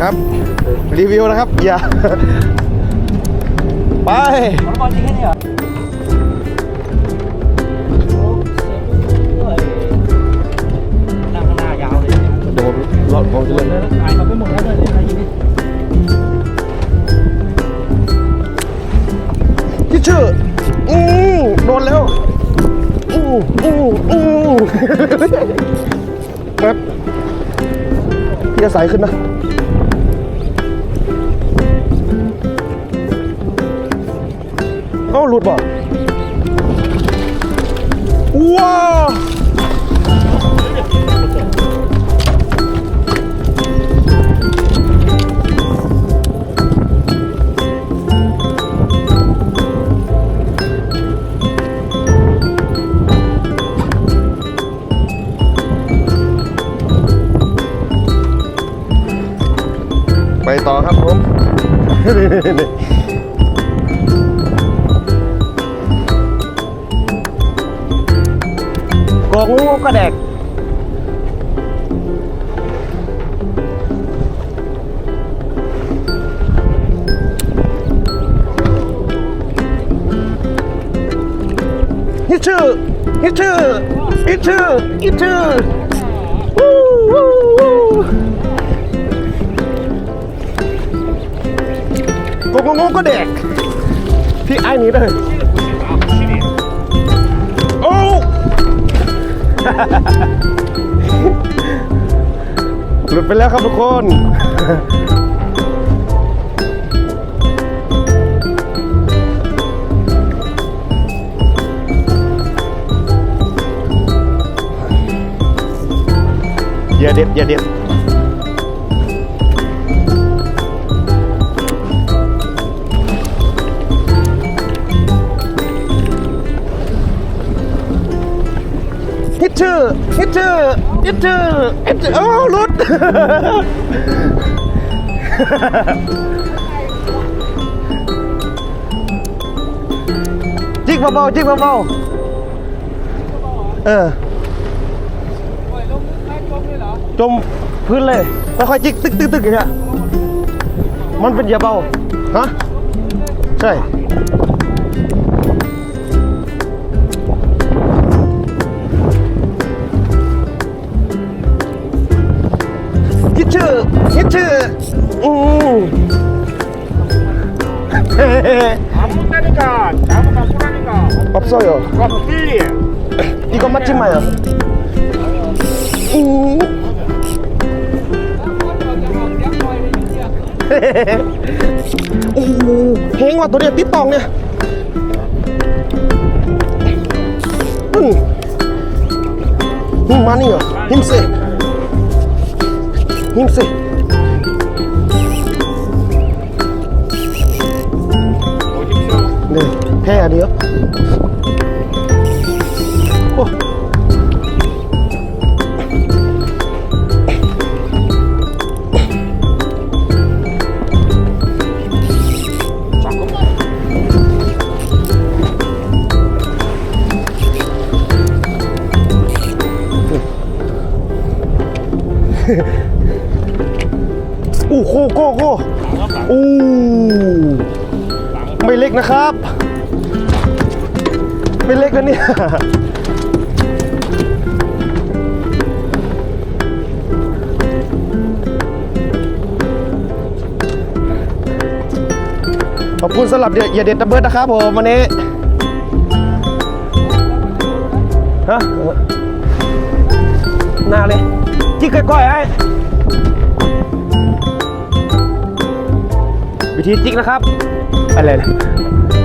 ครับ รีวิวนะครับ อย่า ไปบอลจริงแค่นี้เหรอนั่งข้างหน้ายาวเลยเดี๋ยวผมรอผมจะหมดเล่นเลยถ่ายเขาไปหมดแล้วเลยอะไรยิงนี่ที่ชื่ออือโดนแล้วอู้อู้อู้ครับพี่จะใสขึ้นนะ หลุดบ่ว้าวไปต่อครับผม งงูกระแดกฮิตชื่อฮิตชื่อฮิตชื่อฮิตชื่อวู้วู้วู้กงูก็แดกพี่ไอ้นี้เลย หลุดไปแล้วครับทุกคน อย่าเด็ดอย่าเด็ด ชื่อฮิตชื่อฮิตชื่อฮิตชื่อโอ้หลุดจิกเบาๆจิกเบาๆเออจมพื้นเลยค่อยๆจิกตึกตึกตึกอย่างเงี้ยมันเป็นเหยาเบาฮะใช่ 그렇지. 오. 아무다니까 아무나 소라니까 없어요. 뭐 이건 맞지 마요. 우. 오, 행와 노래 띠똥 네. 음. 음, 많이요. 힘세. 힘세. เหรอหิมเดียแค่อันเดียวโอ้อู้โคโก้โอ้ไม่เล็กนะครับ ไม่เล็กนะเนี่ยขอบคุณสำหรับอย่าเด็ดตะเบิดนะครับผมวันนี้ฮะหน้าเลยจิกก้อยๆไอ้วิธีจิกนะครับ อะไรนะโ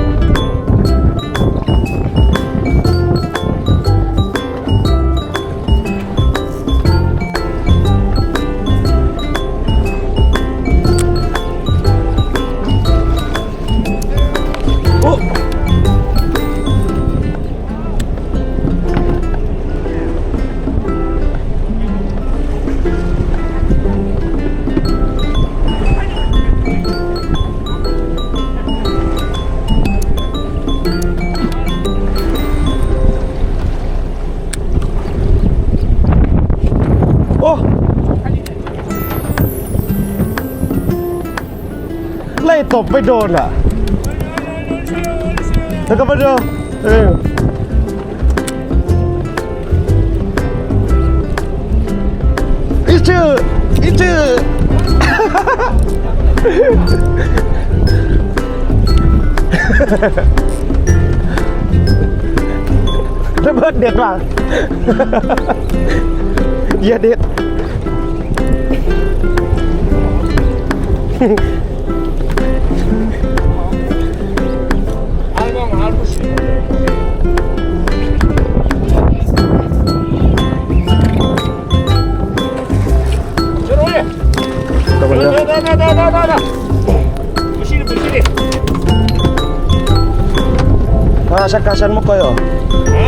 ล่ตบไม่โดนอะ แล้วก็มาดูเอออีชื่ออีชื่อระเบิดเด็ดว่ะเหี้ยเด็ด กลับมาเลย 나나나나나나. 부시리 부시리. Ah, sakasan mo kayo. 응?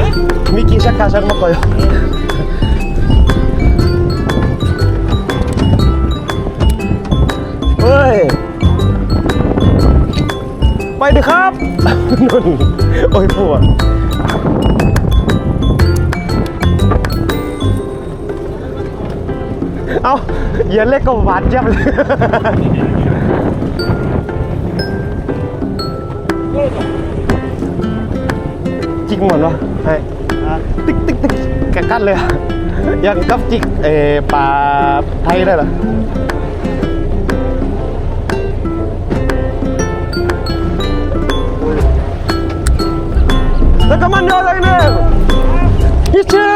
Mickey, sakasan mo kayo. Hoy! ไปดิครับ นุ่นโอ้ยปวด เอาเหยียนเล็กก็หวานเจี๊ยบเลยจิกหมดวะให้ติ๊กติ๊กติ๊กกะกันเลยอยังกับจิกเออปลาไทยได้เหรอแล้วก็มันโยนอะไรเนี่ยฮิชื่อ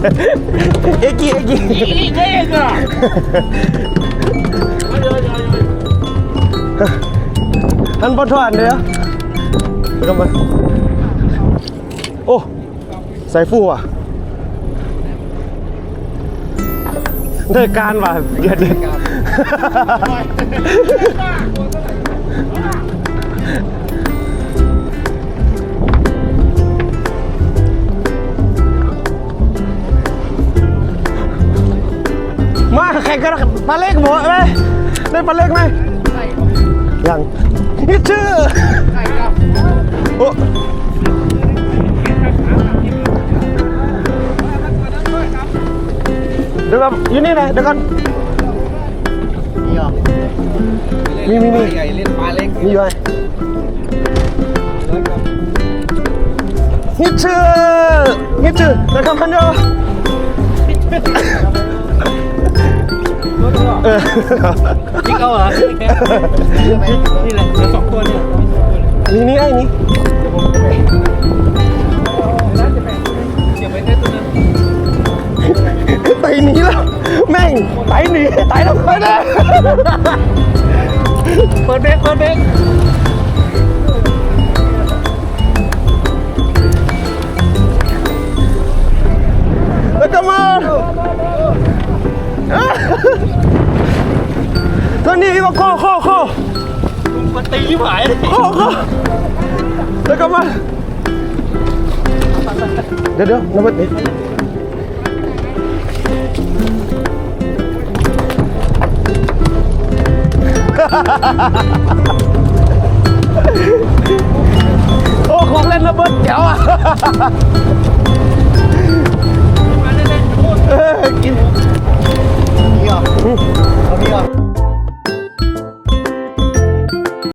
เอาขึ้นก่อนโอ้ เอ็กกี้เอ็กกี้ 이거야. อันบอทวนเดียวแล้วก็มาโอ้ ใส่ฟูอ่ะได้การว่ะเด็ดเด็ด ปลาเล็กหมดไหมได้ปลาเล็กไหมยังนี่ชื่อโอ้เดี๋ยวก่อนอยู่นี่นะเดี๋ยวก่อนมีมีมีใหญ่เล่นปลาเล็กมีอยู่ไหมนี่ชื่อนี่ชื่อนะครับพันโย เออพี่เขาเหรอนี่แหละเหลือสองตัวเนี่ยนี่นี่ไอ้นี่เก็บไว้แค่ตัวนึงไตหนีแล้วแม่งไตหนีไตแล้วไปเลยเปิดเบรกเปิดเบรกแล้วก็มา ตอนนี้มาข้อข้อข้อมันตีที่หายข้อข้อแล้วก็มาเดี๋ยวเ